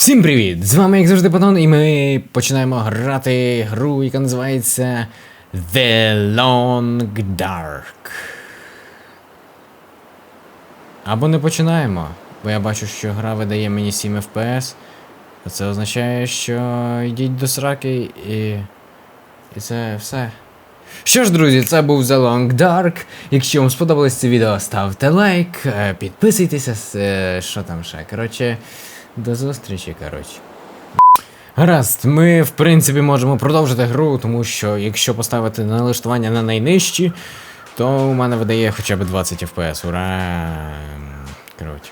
Всім привіт! З вами, як завжди, Патон, і ми починаємо грати гру, яка називається The Long Dark. Або не починаємо, бо я бачу, що гра видає мені 7 FPS. Це означає, що йдіть до сраки і. І це все. Що ж, друзі, це був The Long Dark. Якщо вам сподобалось це відео, ставте лайк, е, підписуйтеся, е, що там ще. Коротше, до зустрічі, коротше. Гаразд, ми в принципі можемо продовжити гру, тому що якщо поставити налаштування на найнижчі, то у мене видає хоча б 20 FPS. Ура! Коротше.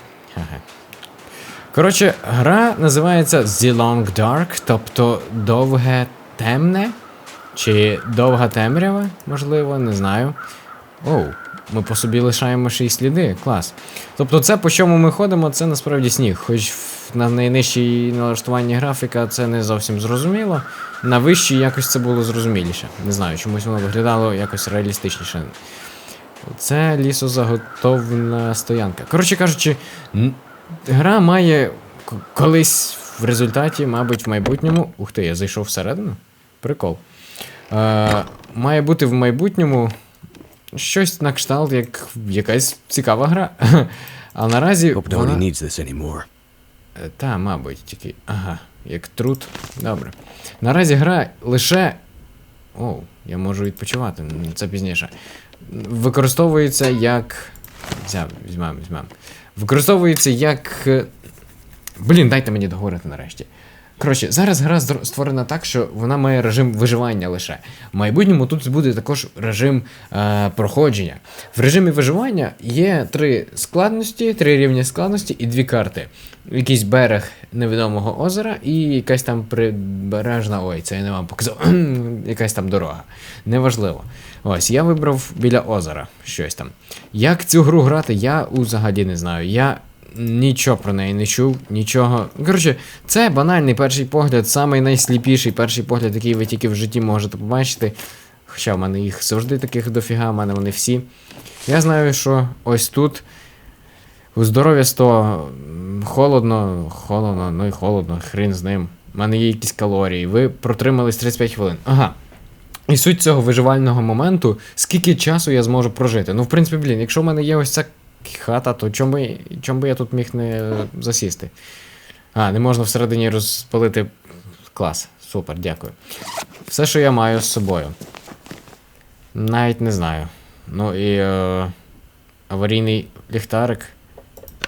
Коротше, гра називається The Long Dark, тобто довге темне. Чи довга темрява, можливо, не знаю. Оу, ми по собі лишаємо ще сліди, клас. Тобто це, по чому ми ходимо, це насправді сніг. Хоч в- на найнижчій налаштуванні графіка це не зовсім зрозуміло. На вищій якось це було зрозуміліше. Не знаю, чомусь воно виглядало якось реалістичніше. Це лісозаготовна стоянка. Коротше кажучи, гра має колись в результаті, мабуть, в майбутньому. Ух ти, я зайшов всередину? Прикол. Е, має бути в майбутньому щось на кшталт, як якась цікава гра. А наразі. Hope nobody Вона... needs this anymore. Е, Та, мабуть, тільки. Ага, як труд. Добре. Наразі гра лише. Оу, я можу відпочивати, це пізніше. Використовується як. Взяв, візьмем, візьмем. Використовується як. е, Блін, дайте мені договорити нарешті. Коротше, зараз гра створена так, що вона має режим виживання лише. В майбутньому тут буде також режим е, проходження. В режимі виживання є три складності, три рівні складності і дві карти. Якийсь берег невідомого озера і якась там прибережна. Ой, це я не вам показав. якась там дорога. Неважливо. Ось, я вибрав біля озера щось там. Як цю гру грати, я взагалі не знаю. Я Нічого про неї не чув, нічого. Коротше, це банальний перший погляд, самий найсліпіший перший погляд, який ви тільки в житті можете побачити. Хоча в мене їх завжди таких дофіга, в мене вони всі. Я знаю, що ось тут у здоров'я 100 м, холодно, холодно, ну і холодно, хрін з ним. У мене є якісь калорії. Ви протримались 35 хвилин. Ага. І суть цього виживального моменту, скільки часу я зможу прожити. Ну, в принципі, блін, якщо в мене є ось ця хата, то чому чому би я тут міг не засісти? А, не можна всередині розпалити. Клас, супер, дякую. Все, що я маю з собою. Навіть не знаю. Ну і е, аварійний ліхтарик.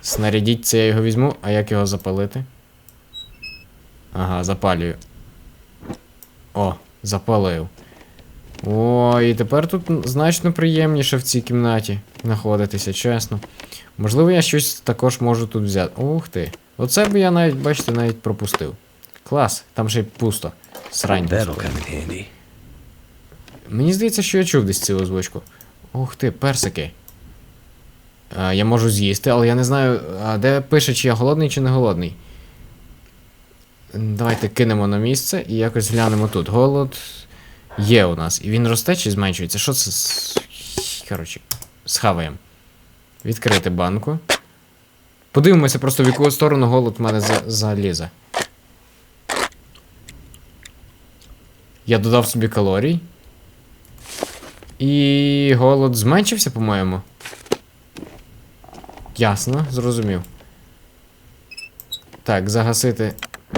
Снарядіть це я його візьму, а як його запалити? Ага, запалюю. О, запалив. О, і тепер тут значно приємніше в цій кімнаті знаходитися, чесно. Можливо, я щось також можу тут взяти. Ух ти. Оце б я навіть, бачите, навіть пропустив. Клас, там ще й пусто. Срань. Мені здається, що я чув десь цю озвучку. Ух ти, персики. А, я можу з'їсти, але я не знаю, а де пише, чи я голодний, чи не голодний. Давайте кинемо на місце і якось глянемо тут. Голод є у нас. І він росте чи зменшується? Що це? Коротше, схаваємо. Відкрити банку. Подивимося просто, в яку сторону голод в мене залізе. Я додав собі калорій. І голод зменшився, по-моєму. Ясно, зрозумів. Так, загасити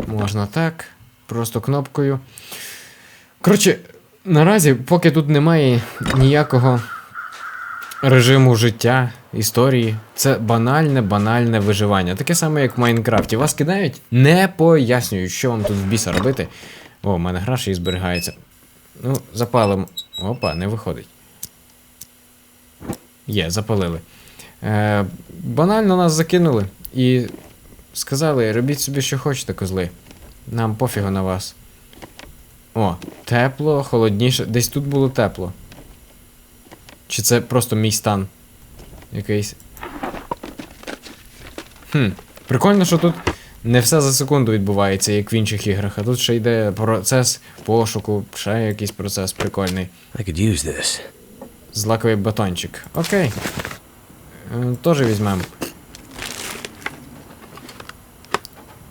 можна так. Просто кнопкою. Коротше, наразі, поки тут немає ніякого режиму життя, історії, це банальне, банальне виживання. Таке саме, як в Майнкрафті. Вас кидають, не пояснюють, що вам тут в біса робити. О, в мене гра ще зберігається. Ну, запалимо. Опа, не виходить. Є, запалили. Е, банально нас закинули і сказали, робіть собі, що хочете, козли. Нам пофігу на вас. О, тепло, холодніше. Десь тут було тепло. Чи це просто мій стан? Якийсь. Хм. Прикольно, що тут не все за секунду відбувається, як в інших іграх, а тут ще йде процес пошуку, ще якийсь процес прикольний. I could use this. Злаковий батончик. Окей. Е, Теж візьмемо.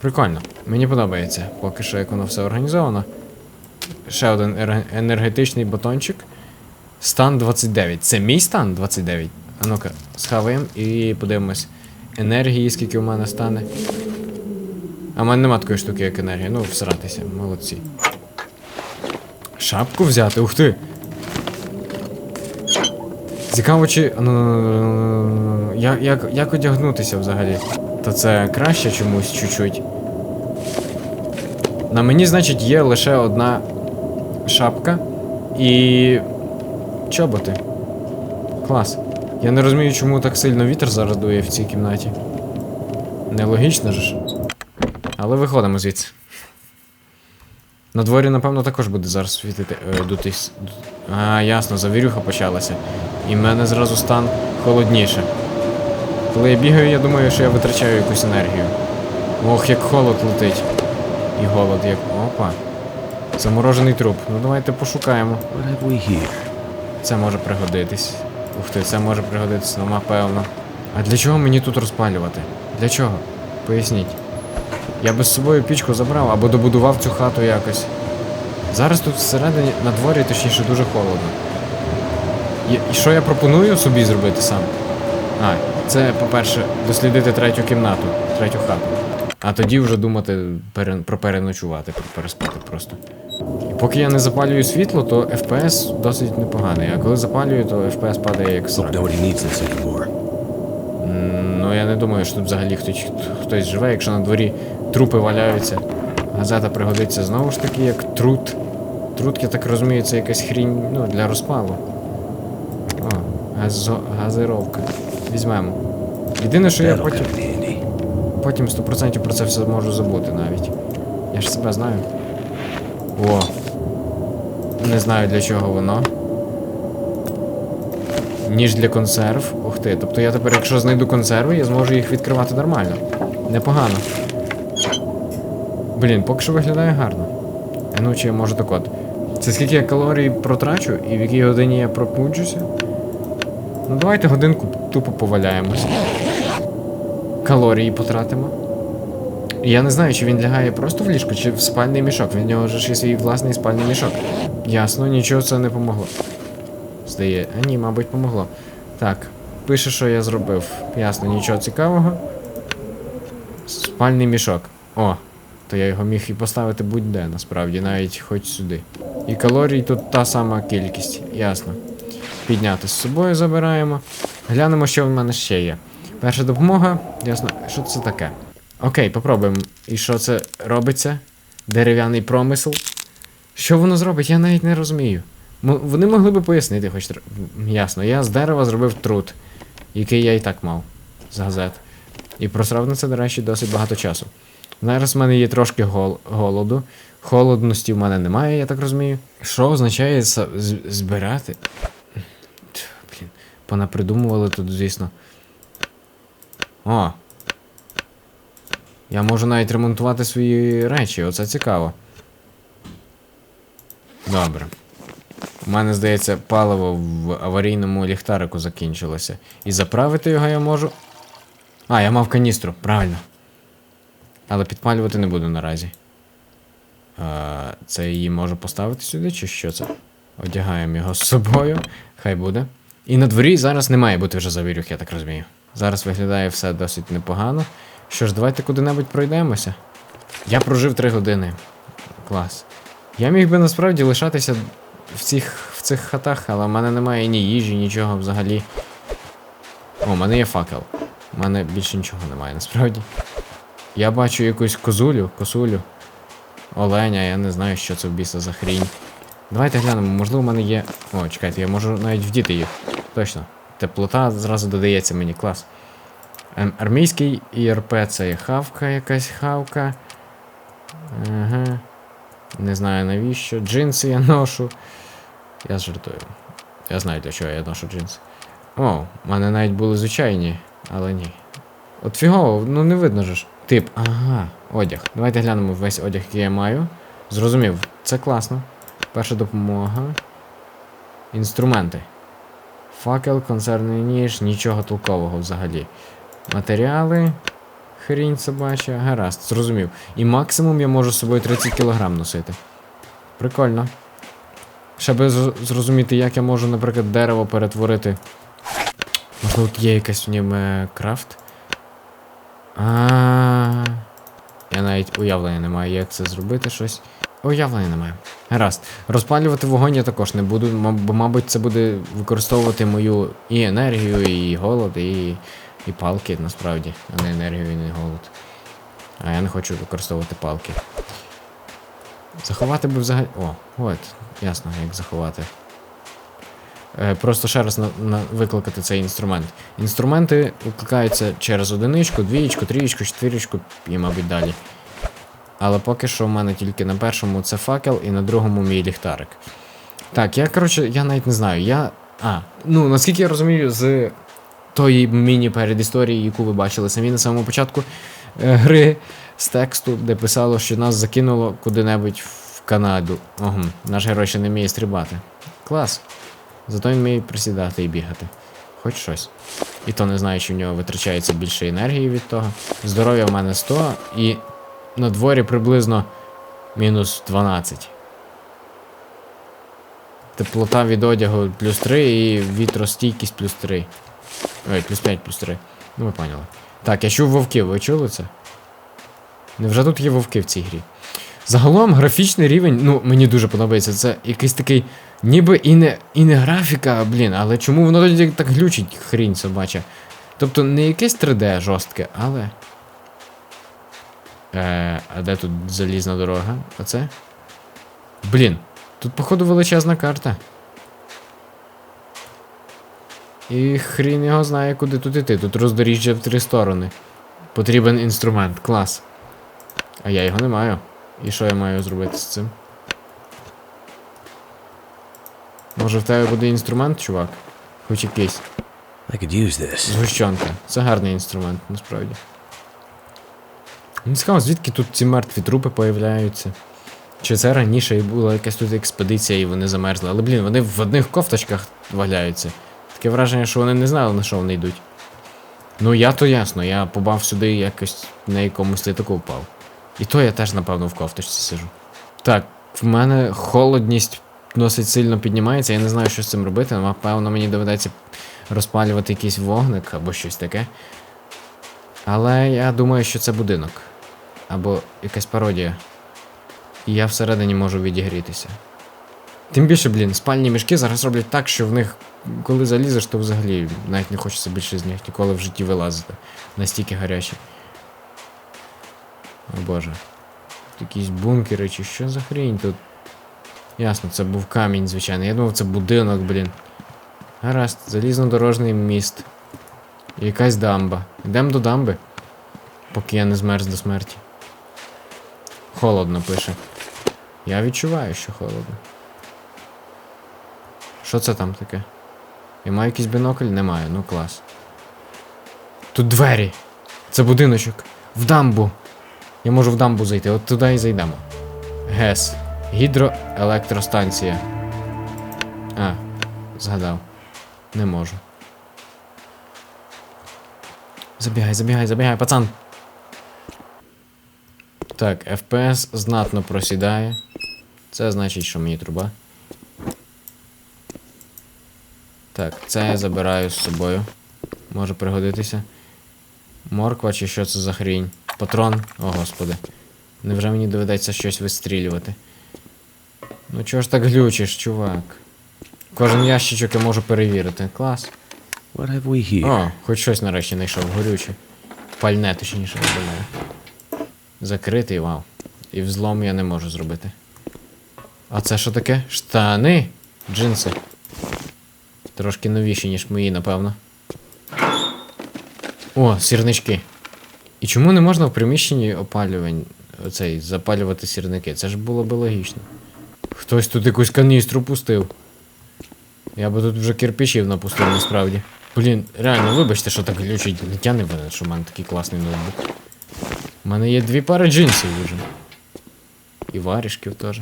Прикольно. Мені подобається. Поки що як воно все організовано. Ще один енергетичний батончик. Стан 29. Це мій стан 29. А ну-ка, схаваємо і подивимось. Енергії, скільки у мене стане. А в мене нема такої штуки, як енергія. Ну, всратися, молодці. Шапку взяти, ух ти! Цікаво, чи. ну, ну, Як, як, як одягнутися взагалі? Та це краще чомусь чуть-чуть. На мені, значить, є лише одна шапка і. чоботи. Клас. Я не розумію, чому так сильно вітер зараз дує в цій кімнаті. Нелогічно ж. Але виходимо звідси. На дворі, напевно, також буде зараз світити. Е, дутись. А, ясно, завірюха почалася. І в мене зразу стан холодніше. Коли я бігаю, я думаю, що я витрачаю якусь енергію. Ох, як холод летить. І голод як. Опа. Заморожений труп. Ну давайте пошукаємо. Це може пригодитись. Ух ти, це може пригодитись, ну напевно. А для чого мені тут розпалювати? Для чого? Поясніть. Я би з собою пічку забрав або добудував цю хату якось. Зараз тут всередині, на дворі, точніше, дуже холодно. І що я пропоную собі зробити сам? А, це, по-перше, дослідити третю кімнату, третю хату. А тоді вже думати пере- про переночувати, про переспати просто. І поки я не запалюю світло, то FPS досить непоганий. А коли запалюю, то FPS падає як срак. Ну я не думаю, що тут взагалі хтось, хтось живе, якщо на дворі трупи валяються. Газета пригодиться знову ж таки, як труд. Труд, я так розумію, це якась хрінь ну, для розпалу. О, газо, газировка. Візьмемо. Єдине, що я потім. Потім 100% про це все можу забути навіть. Я ж себе знаю. О. Не знаю для чого воно. Ніж для консерв. Ух ти. Тобто я тепер, якщо знайду консерви, я зможу їх відкривати нормально. Непогано. Блін, поки що виглядає гарно. А Ну, чи я можу так от. Це скільки я калорій протрачу і в якій годині я пропуджуся? Ну давайте годинку тупо поваляємося калорії потратимо. Я не знаю, чи він лягає просто в ліжко, чи в спальний мішок. В нього ж є свій власний спальний мішок. Ясно, нічого це не помогло. Здає. А ні, мабуть, помогло. Так, пише, що я зробив. Ясно, нічого цікавого. Спальний мішок. О, то я його міг і поставити будь-де, насправді, навіть хоч сюди. І калорій тут та сама кількість, ясно. Підняти з собою забираємо. Глянемо, що в мене ще є. Перша допомога, ясно, що це таке. Окей, попробуємо. І що це робиться? Дерев'яний промисел. Що воно зробить, я навіть не розумію. М- вони могли би пояснити, хоч тр- ясно. Я з дерева зробив труд, який я і так мав з газет. І просрав на це, до речі, досить багато часу. Зараз в мене є трошки гол- голоду. Холодності в мене немає, я так розумію. Що означає збирати? Блін, понапридумували тут, звісно. О. Я можу навіть ремонтувати свої речі, оце цікаво. Добре. У мене, здається, паливо в аварійному ліхтарику закінчилося. І заправити його я можу. А, я мав каністру, правильно. Але підпалювати не буду наразі. А, це її можу поставити сюди, чи що це? Одягаємо його з собою. Хай буде. І на дворі зараз не має бути вже завірюх, я так розумію. Зараз виглядає все досить непогано. Що ж, давайте куди-небудь пройдемося. Я прожив 3 години. Клас. Я міг би насправді лишатися в цих, в цих хатах, але в мене немає ні їжі, нічого взагалі. О, у мене є факел. У мене більше нічого немає, насправді. Я бачу якусь козулю, косулю, оленя, я не знаю, що це в біса за хрінь. Давайте глянемо, можливо, у мене є. О, чекайте, я можу навіть вдіти їх. Точно. Теплота зразу додається мені, клас. Ем, армійський ІРП це є хавка, якась хавка. Ага. Не знаю навіщо. Джинси я ношу. Я жартую. Я знаю для чого я ношу джинси. О, в мене навіть були звичайні, але ні. От фігово, ну не видно ж. Тип, ага, одяг. Давайте глянемо весь одяг, який я маю. Зрозумів, це класно. Перша допомога. Інструменти. Факел, консервний ніж, нічого толкового взагалі. Матеріали. Хрінь собача, гаразд, зрозумів. І максимум я можу з собою 30 кг носити. Прикольно. Ще би зрозуміти, як я можу, наприклад, дерево перетворити. Можливо, є якась в ньому е, крафт. А. Я навіть уявлення не маю, як це зробити щось. Уявлення немає. Гаразд. Розпалювати вогонь я також не буду, бо, мабуть, це буде використовувати мою і енергію, і голод, і, і палки насправді, а не енергію і не голод. А я не хочу використовувати палки. Заховати би взагалі. О, от, ясно, як заховати. Е, просто ще раз на, на, викликати цей інструмент. Інструменти викликаються через одиничку, двієчку, трієчку, четвірочку і, мабуть, далі. Але поки що в мене тільки на першому це факел і на другому мій ліхтарик. Так, я, коротше, я навіть не знаю. Я. А, ну наскільки я розумію, з тої міні-передісторії, яку ви бачили самі на самому початку е, гри з тексту, де писало, що нас закинуло куди-небудь в Канаду. Ого, наш герой ще не вміє стрибати. Клас. Зато він вміє присідати і бігати. Хоч щось. І то не знаю, чи в нього витрачається більше енергії від того. Здоров'я в мене 100 і на дворі приблизно мінус 12. Теплота від одягу плюс 3 і вітростійкість плюс 3. Ой, плюс 5 плюс 3. Ну, ви поняли. Так, я чув вовків, ви чули це? Невже тут є вовки в цій грі? Загалом графічний рівень, ну, мені дуже подобається. Це якийсь такий, ніби і не, і не графіка, блін, але чому воно тоді так глючить, хрінь собача. Тобто не якесь 3D жорстке, але. Е, а де тут залізна дорога? Оце? Блін, тут, походу, величезна карта. І хрін його знає, куди тут іти. Тут роздоріжжя в три сторони. Потрібен інструмент, клас. А я його не маю. І що я маю зробити з цим? Може в тебе буде інструмент, чувак? Хоч якийсь. Згущенка. Це гарний інструмент, насправді. Мені цікаво, звідки тут ці мертві трупи появляються. Чи це раніше і була якась тут експедиція і вони замерзли. Але, блін, вони в одних кофточках валяються. Таке враження, що вони не знали, на що вони йдуть. Ну, я то ясно, я побав сюди якось на якомусь літаку впав. І то я теж, напевно, в кофточці сижу. Так, в мене холодність досить сильно піднімається, я не знаю, що з цим робити, напевно, мені доведеться розпалювати якийсь вогник або щось таке. Але я думаю, що це будинок. Або якась пародія. І я всередині можу відігрітися. Тим більше, блін, спальні мішки зараз роблять так, що в них, коли залізеш, то взагалі навіть не хочеться більше з них ніколи в житті вилазити. Настільки гарячі. О боже. Якісь бункери чи що за хрінь тут? Ясно, це був камінь, звичайно. Я думав, це будинок, блін. Гаразд, залізнодорожний міст. І якась дамба. Йдемо до дамби. Поки я не змерз до смерті. Холодно пише. Я відчуваю, що холодно. Що це там таке? Я маю якийсь бінокль? Немає, ну клас. Тут двері. Це будиночок. В дамбу. Я можу в дамбу зайти, от туди і зайдемо. ГЕС. Гідроелектростанція. А, згадав. Не можу. Забігай, забігай, забігай, пацан. Так, FPS знатно просідає. Це значить, що мені труба. Так, це я забираю з собою. Може пригодитися. Морква чи що це за хрінь? Патрон. О, господи. Невже мені доведеться щось вистрілювати? Ну чого ж так глючиш, чувак? Кожен ящичок я можу перевірити. Клас. What have we here? О, хоч щось нарешті знайшов, горюче. Пальне, точніше, я думаю. Закритий, вау. І взлом я не можу зробити. А це що таке? Штани? Джинси. Трошки новіші, ніж мої, напевно. О, сірнички. І чому не можна в приміщенні опалювань оцей, запалювати сірники? Це ж було би логічно. Хтось тут якусь каністру пустив. Я би тут вже кирпичів напустив насправді. Блін, реально, вибачте, що так глючить. Не винен, що в мене такий класний ноутбук. У мене є дві пари джинсів вже. І варішків теж.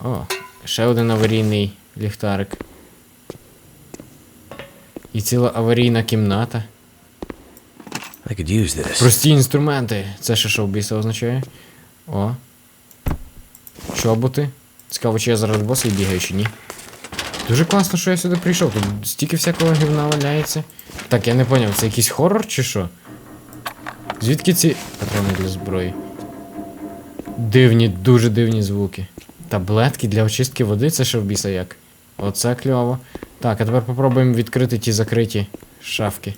О, ще один аварійний ліхтарик. І ціла аварійна кімната. I could use this. Прості інструменти. Це ще що в біса означає? О. Чоботи. Цікаво, чи я зараз босий бігаю чи ні. Дуже класно, що я сюди прийшов. Тут стільки всякого гівна валяється. Так, я не поняв, це якийсь хорор чи що? Звідки ці патрони для зброї? Дивні, дуже дивні звуки. Таблетки для очистки води, це що в біса як? Оце кльово. Так, а тепер попробуємо відкрити ті закриті шафки.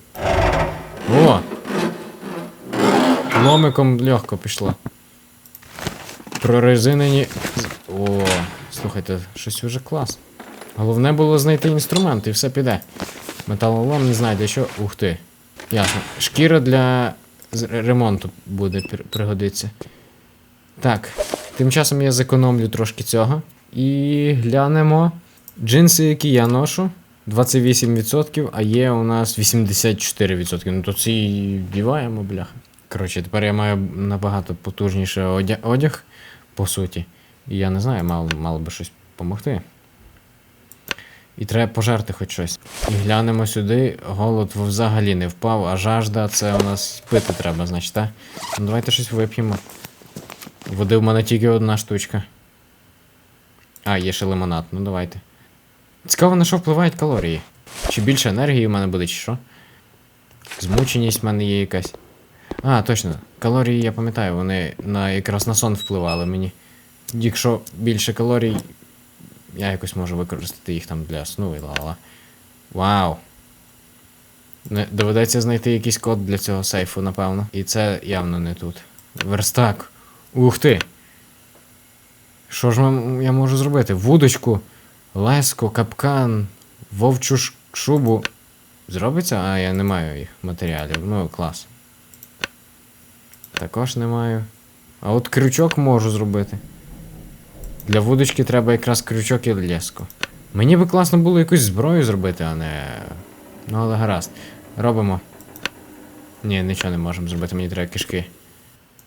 О! Ломиком легко пішло. Прорезинені. О, слухайте, щось вже клас. Головне було знайти інструмент і все піде. Металолом не знаю для що. Ух ти. Ясно. Шкіра для з- ремонту буде пр- пригодиться. Так. Тим часом я зекономлю трошки цього. І глянемо. Джинси, які я ношу. 28%, а є у нас 84%. Ну то ці і вдіваємо, бляха. Коротше, тепер я маю набагато потужніше одяг, одяг по суті. І я не знаю, мало, мало би щось допомогти. І треба пожерти хоч щось. І глянемо сюди, голод взагалі не впав, а жажда це у нас пити треба, значить, так? Ну давайте щось вип'ємо. Води в мене тільки одна штучка. А, є ще лимонад, ну давайте. Цікаво, на що впливають калорії. Чи більше енергії в мене буде, чи що? Змученість в мене є якась. А, точно. Калорії, я пам'ятаю, вони на, якраз на сон впливали мені. Якщо більше калорій, я якось можу використати їх там для сну і ла-ла. Вау! Не, доведеться знайти якийсь код для цього сейфу, напевно. І це явно не тут. Верстак. Ух ти! Що ж я можу зробити? Вудочку, леско, капкан, вовчу шубу. Зробиться? А, я не маю їх матеріалів. Ну, клас. Також не маю. А от крючок можу зробити. Для вудочки треба якраз крючок і леско. Мені би класно було якусь зброю зробити, а не. Ну, але гаразд. Робимо. Ні, нічого не можемо зробити, мені треба кишки.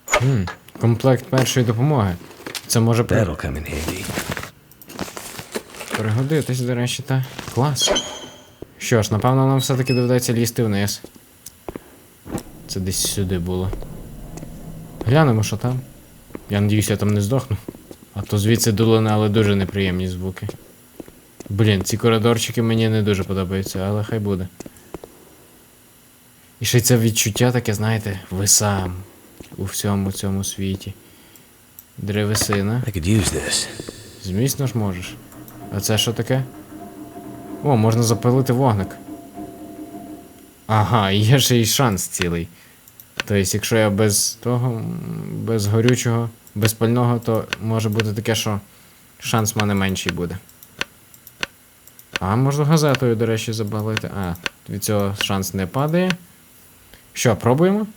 Хм, комплект першої допомоги. Це може при... Пригодитись, до речі, та. Клас. Що ж, напевно, нам все-таки доведеться лізти вниз. Це десь сюди було. Глянемо, що там. Я надіюсь, я там не здохну. А то звідси долинали дуже неприємні звуки. Блін, ці коридорчики мені не дуже подобаються, але хай буде. І ще це відчуття таке, знаєте, ви сам у всьому цьому світі. Древесина. I could use this. Звісно ж можеш. А це що таке? О, можна запалити вогник. Ага, є ще й шанс цілий. Тобто, якщо я без того, без горючого, без пального, то може бути таке, що шанс в мене менший буде. А можна газетою, до речі, запалити. А, від цього шанс не падає. Що, пробуємо?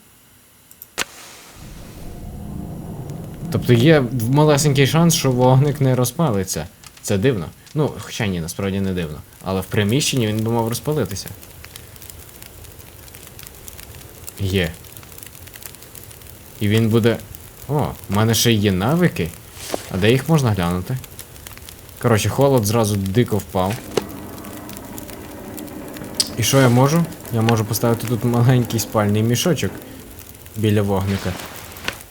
Тобто є малесенький шанс, що вогник не розпалиться. Це дивно. Ну, хоча ні, насправді не дивно. Але в приміщенні він би мав розпалитися. Є. І він буде. О, в мене ще є навики. А де їх можна глянути? Коротше, холод зразу дико впав. І що я можу? Я можу поставити тут маленький спальний мішочок біля вогника.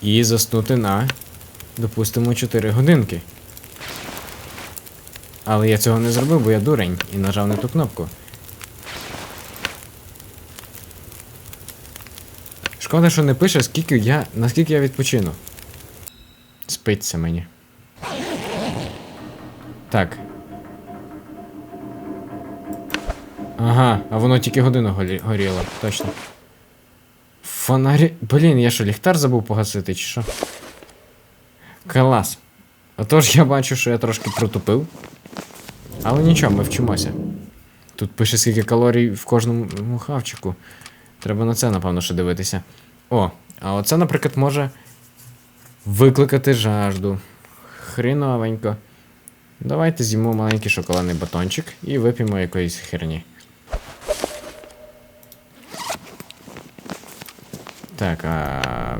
І заснути на, допустимо, 4 годинки. Але я цього не зробив, бо я дурень і нажав не ту кнопку. Шкода, що не пише, скільки я, наскільки я відпочину. Спиться мені. Так. Ага, а воно тільки годину горіло, точно. Фонарі. Блін, я що, ліхтар забув погасити, чи що? Клас. Отож я бачу, що я трошки протупив. Але нічого, ми вчимося. Тут пише, скільки калорій в кожному хавчику. Треба на це, напевно, ще дивитися. О, а оце, наприклад, може викликати жажду. Хріновенько. Давайте з'їмо маленький шоколадний батончик і вип'ємо якоїсь херні. Так, а.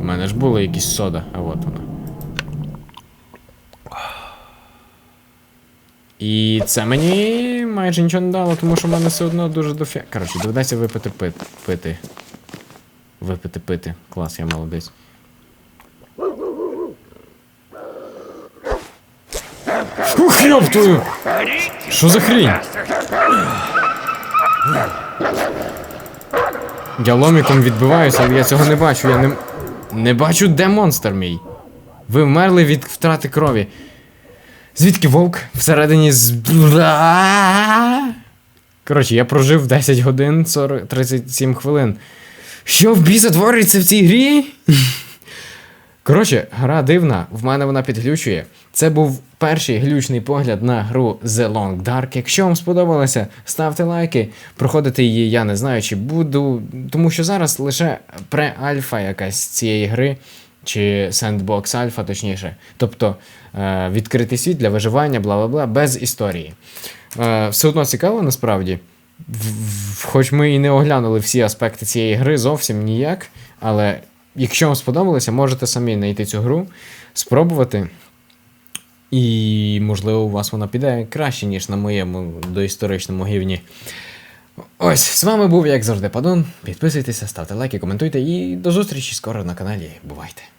У мене ж було якісь сода, а от вона. І це мені майже нічого не дало, тому що в мене все одно дуже дофі. Коротше, доведеться випити пит, пити. випити пити. Клас, я молодець. Ух, твою! Що за хрінь? Я ломіком відбиваюся, але я цього не бачу. Я не. Не бачу, де монстр мій. Ви вмерли від втрати крові. Звідки вовк? Всередині з. Коротше, я прожив 10 годин 40... 37 хвилин. Що в біса твориться в цій грі? Коротше, гра дивна, в мене вона підглючує. Це був перший глючний погляд на гру The Long Dark. Якщо вам сподобалося, ставте лайки. Проходити її я не знаю, чи буду. Тому що зараз лише пре-альфа якась цієї гри, чи Sandbox Альфа, точніше. Тобто відкритий світ для виживання, бла бла бла, без історії. Е, все одно цікаво насправді. Хоч ми і не оглянули всі аспекти цієї гри зовсім ніяк, але якщо вам сподобалося, можете самі знайти цю гру, спробувати. І, можливо, у вас вона піде краще, ніж на моєму доісторичному гівні. Ось, з вами був, як завжди, Падон. Підписуйтеся, ставте лайки, коментуйте і до зустрічі скоро на каналі. Бувайте!